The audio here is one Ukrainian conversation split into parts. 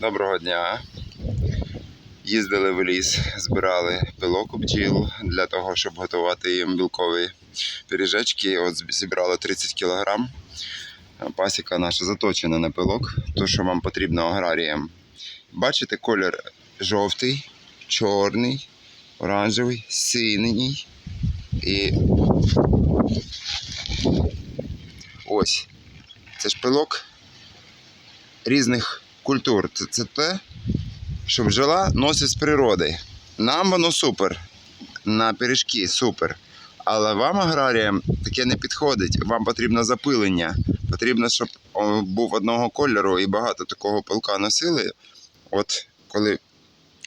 Доброго дня. Їздили в ліс, збирали пилок у бджіл для того, щоб готувати їм білкові пиріжечки. От зібрали 30 кг. Пасіка наша заточена на пилок, то, що вам потрібно аграріям. Бачите, колір жовтий, чорний, оранжевий, синій. І ось. Це ж пилок різних культур. Це, те, що бджола носить з природи. Нам воно супер. На пиріжки супер. Але вам, аграріям, таке не підходить. Вам потрібно запилення. Потрібно, щоб був одного кольору і багато такого пилка носили. От коли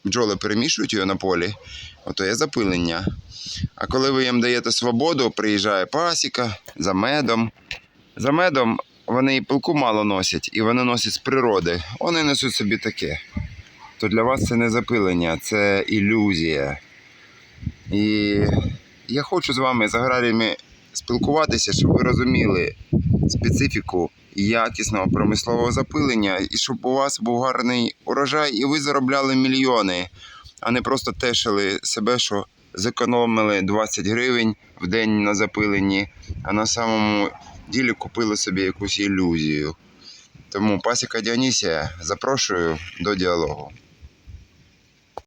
бджоли перемішують його на полі, ото є запилення. А коли ви їм даєте свободу, приїжджає пасіка за медом. За медом вони і пилку мало носять, і вони носять з природи. Вони несуть собі таке. То для вас це не запилення, це ілюзія. І я хочу з вами, з аграріями, спілкуватися, щоб ви розуміли специфіку якісного промислового запилення, і щоб у вас був гарний урожай, і ви заробляли мільйони, а не просто тешили себе, що зекономили 20 гривень в день на запиленні, а на самому ділі купили собі якусь ілюзію. Тому пасіка Діонісія, запрошую до діалогу.